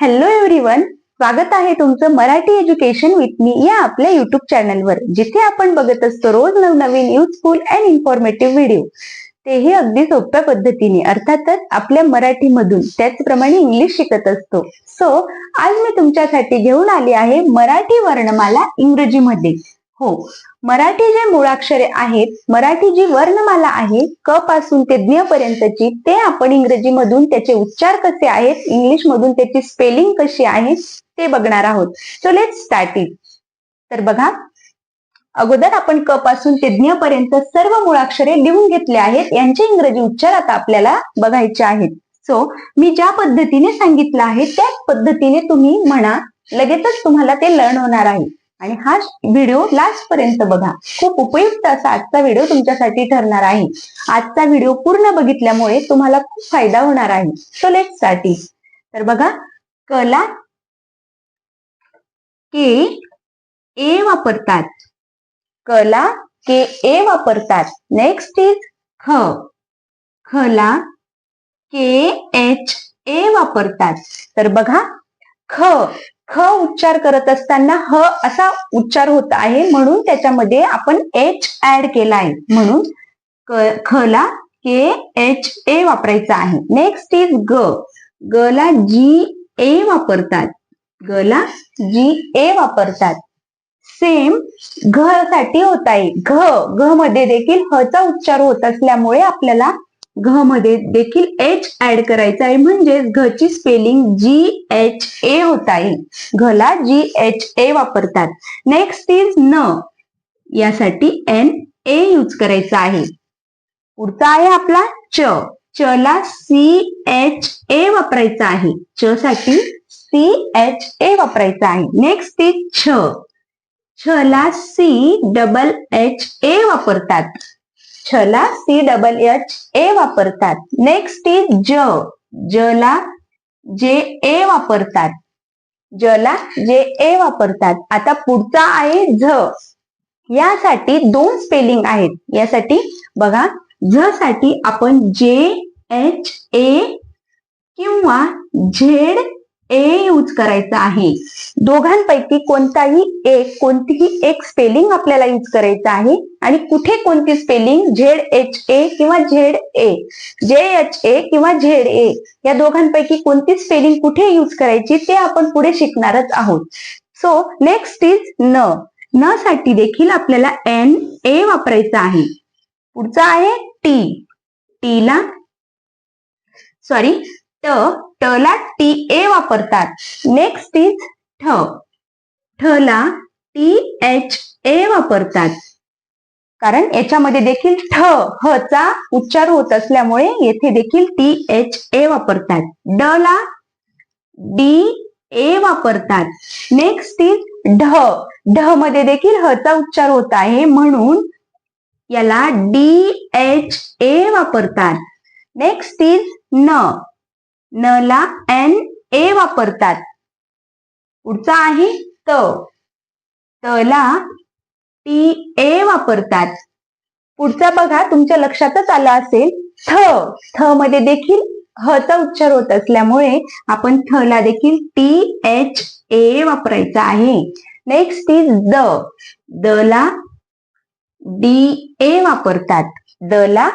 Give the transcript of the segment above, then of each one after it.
Hello everyone स्वागत आहे तुमचं मराठी एज्युकेशन विथ मी या आपल्या युट्यूब चॅनलवर जिथे आपण बघत असतो रोज नवनवीन युजफुल अँड इन्फॉर्मेटिव्ह व्हिडिओ तेही अगदी सोप्या पद्धतीने अर्थातच आपल्या मराठीमधून. त्याचप्रमाणे इंग्लिश शिकत असतो. सो आज मी तुमच्यासाठी घेऊन आली आहे मराठी वर्णमाला इंग्रजीमध्ये. हो मराठी जे मुळाक्षरे आहेत मराठी जी वर्णमाला आहे क पासून ते ज्ञ पर्यंतची ते आपण इंग्रजीमधून त्याचे उच्चार कसे आहेत इंग्लिश मधून त्याची स्पेलिंग कशी आहे ते बघणार आहोत. सो लेट स्टार्ट इट तर बघा अगोदर आपण क पासून ते ज्ञ पर्यंत सर्व मुळाक्षरे लिहून घेतले आहेत यांचे इंग्रजी उच्चार आता आपल्याला बघायचे आहेत. सो मी ज्या पद्धतीने सांगितलं आहे त्याच पद्धतीने तुम्ही म्हणा लगेचच तुम्हाला ते लर्न होणार आहे. आणि हा व्हिडिओ लास्ट पर्यंत बघा. खूप उपयुक्त असा आजचा व्हिडिओ तुमच्यासाठी ठरणार आहे. आजचा व्हिडिओ पूर्ण बघितल्यामुळे तुम्हाला खूप फायदा होणार आहे. सो लेटसाठी तर बघा कला के ए वापरतात. कला के ए वापरतात. नेक्स्ट इज ख. खला के एच ए वापरतात. तर बघा ख. ख उच्चार करत असताना ह असा उच्चार होत आहे म्हणून त्याच्यामध्ये आपण एच ऍड केला आहे. म्हणून ख ला के एच ए वापरायचा आहे. नेक्स्ट इज ग. ग ला जी ए वापरतात. ग ला जी ए वापरतात. सेम घ साठी होत आहे. घ घ मध्ये देखील ह चा उच्चार होत असल्यामुळे आपल्याला घ मध्ये देखील एच ऍड करायचं आहे. म्हणजेच घची स्पेलिंग जी एच ए होता आहे घला जी एच ए वापरतात. नेक्स्ट इज न. यासाठी एन ए यूज करायचा आहे. पुढचा आहे आपला च. च ला सी एच ए वापरायचा आहे. च साठी सी एच ए वापरायचा आहे. नेक्स्ट इज छ. छला सी डबल एच ए वापरतात. छ ला सी डबल एच ए वापरतात. नेक्स्ट इज ज ज ला जे ए वापरतात. ज ला जे ए वापरतात. आता पुढचा आहे झ. यासाठी दोन स्पेलिंग आहेत. यासाठी बघा झ साठी आपण जे एच ए किंवा झेड ए यूज करायचा आहे. दोघांपैकी कोणताही एक कोणतीही एक स्पेलिंग आपल्याला यूज करायचं आहे. आणि कुठे कोणती स्पेलिंग झेड एच ए किंवा झेड ए जे एच ए किंवा झेड ए या दोघांपैकी कोणती स्पेलिंग कुठे यूज करायची? ते आपण पुढे शिकणारच आहोत. सो नेक्स्ट इज न. न साठी देखील आपल्याला एन ए वापरायचा आहे. पुढचा आहे टी टीला सॉरी त टला टी ए वापरतात. नेक्स्ट इज ठ. ठला ला टी एच ए वापरतात. कारण याच्यामध्ये देखील ठ ह चा उच्चार होत असल्यामुळे येथे देखील टी एच ए वापरतात. ड ला डी ए वापरतात. नेक्स्ट इज ढ. ढ मध्ये देखील ह चा उच्चार होत आहे म्हणून याला डी एच ए वापरतात. नेक्स्ट इज न. न ला एन ए वापरतात. पुढचा आहे त. तला ला टी ए वापरतात. पुढचा बघा तुमच्या लक्षातच आला असेल थ. थ मध्ये देखील ह चा उच्चार होत असल्यामुळे आपण थ ला देखील टी एच ए वापरायचा आहे. Next is the. द ला डी ए वापरतात. द ला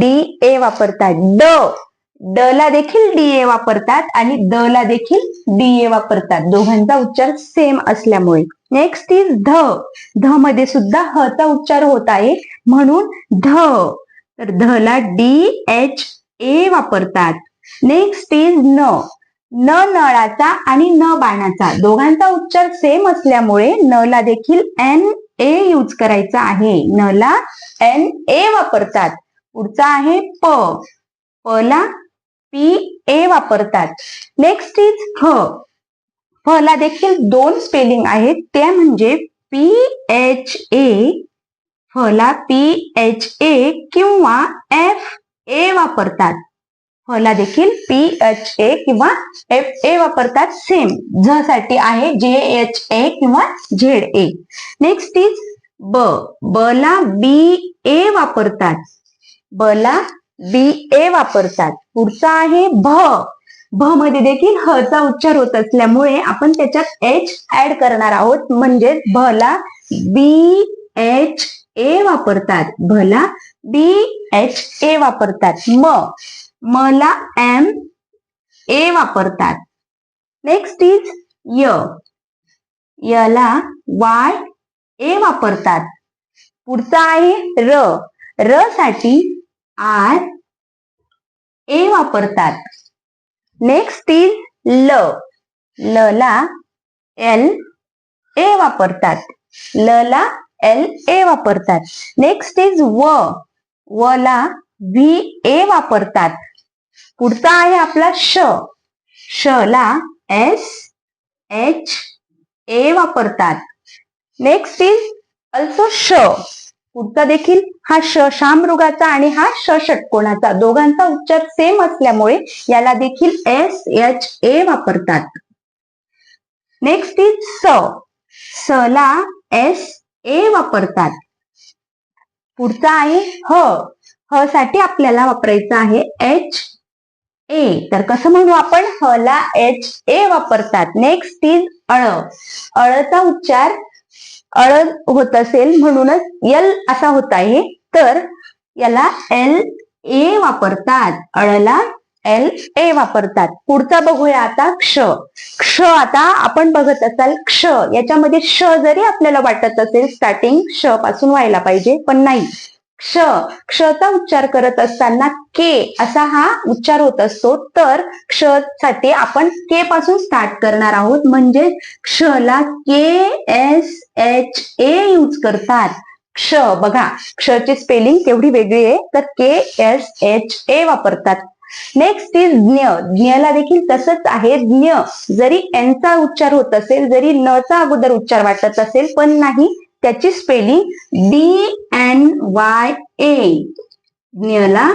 डी ए वापरतात. ड ड ला देखील डी ए वापरतात आणि द ला देखील डी ए वापरतात. दोघांचा उच्चार सेम असल्यामुळे. नेक्स्ट इज ध. ध मध्ये सुद्धा ह चा उच्चार होत आहे. म्हणून ध. तर ध ला डी एच ए वापरतात. नेक्स्ट इज न. न नळाचा आणि न बाणाचा. दोघांचा उच्चार सेम असल्यामुळे न ला देखील एन ए यूज करायचा आहे. न ला एन ए वापरतात. पुढचा आहे प. प ला पी ए वापरतात. नेक्स्ट इज ह ह ला देखील दोन स्पेलिंग आहेत. त्या म्हणजे पी एच ए ह ला पी एच ए किंवा एफ ए वापरतात. ह ला देखील पी एच ए किंवा एफ ए वापरतात. सेम झ साठी आहे जे एच ए किंवा झेड ए नेक्स्ट इज ब ब ला बी ए वापरतात. ब ला बी ए वापरतात. पुढचा आहे भ. भ मध्ये देखील ह चा उच्चार होत असल्यामुळे आपण त्याच्यात एच ऍड करणार आहोत. म्हणजेच भला बी एच ए वापरतात. भला बी एच ए वापरतात. म. मला एम ए वापरतात. नेक्स्ट इज य. याला वाय ए वापरतात. पुढचा आहे र. र साठी आर ए वापरतात. नेक्स्ट इज ल. ल ला एल ए वापरतात. ल ला एल ए वापरतात. नेक्स्ट इज व. व ला व्ही ए वापरतात. पुढचा आहे आपला श. श ला एस एच ए वापरतात. नेक्स्ट इज अल्सो श. पुढचा देखील हा श शामृगाचा आणि हा श षटकोणाचा दोघांचा उच्चार सेम असल्यामुळे याला देखील एस एच ए वापरतात. नेक्स्ट इज स. स ला एस ए वापरतात. पुढचा आहे ह. ह साठी आपल्याला वापरायचं आहे एच ए तर कसं म्हणू आपण? ह ला एच ए वापरतात. Next is अळ. अळचा उच्चार अळद होत असेल म्हणूनच यल असा होत आहे. तर याला एल ए वापरतात. अळला एल ए वापरतात. पुढचा बघूया आता क्ष. क्ष आता आपण बघत असाल क्ष. याच्यामध्ये श जरी आपल्याला वाटत असेल स्टार्टिंग श पासून व्हायला पाहिजे पण नाही. क्ष. क्षचा उच्चार करत असताना के असा हा उच्चार होत असतो. तर क्षसाठी आपण के पासून स्टार्ट करणार आहोत. म्हणजे क्षला K S H A use करतात. क्ष. बघा क्षची स्पेलिंग तेवढी वेगळी आहे. तर के एस एच ए वापरतात. नेक्स्ट इज ज्ञ. ज्ञला देखील तसंच आहे. ज्ञ जरी एनचा उच्चार होत असेल जरी न चा अगोदर उच्चार वाटत असेल पण नाही. त्याची spelling D N Y A ज्ञला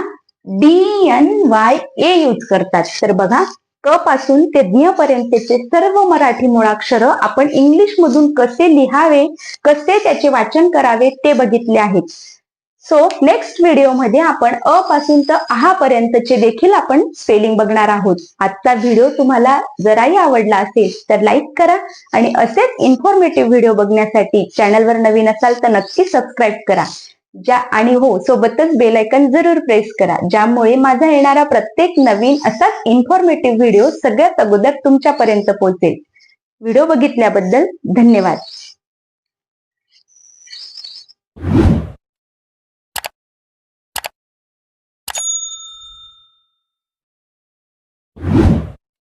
D N Y A use करतात. तर बघा क पासून ते ज्ञ पर्यंतचे सर्व मराठी मुळाक्षर आपण इंग्लिश मधून कसे लिहावे कसे त्याचे वाचन करावे ते बघितले आहेत. सो नेक्स्ट व्हिडिओमध्ये आपण अ पासून तर आहा पर्यंतचे देखील आपण स्पेलिंग बघणार आहोत. आजचा व्हिडिओ तुम्हाला जराही आवडला असेल तर लाईक करा आणि असेच इन्फॉर्मेटिव्ह व्हिडिओ बघण्यासाठी चॅनलवर नवीन असाल तर नक्की सबस्क्राईब करा. ज्या आणि हो सोबतच बेलायकन जरूर प्रेस करा. ज्यामुळे माझा येणारा प्रत्येक नवीन असाच इन्फॉर्मेटिव्ह व्हिडिओ सगळ्यात अगोदर तुमच्यापर्यंत पोहोचेल. व्हिडिओ बघितल्याबद्दल धन्यवाद.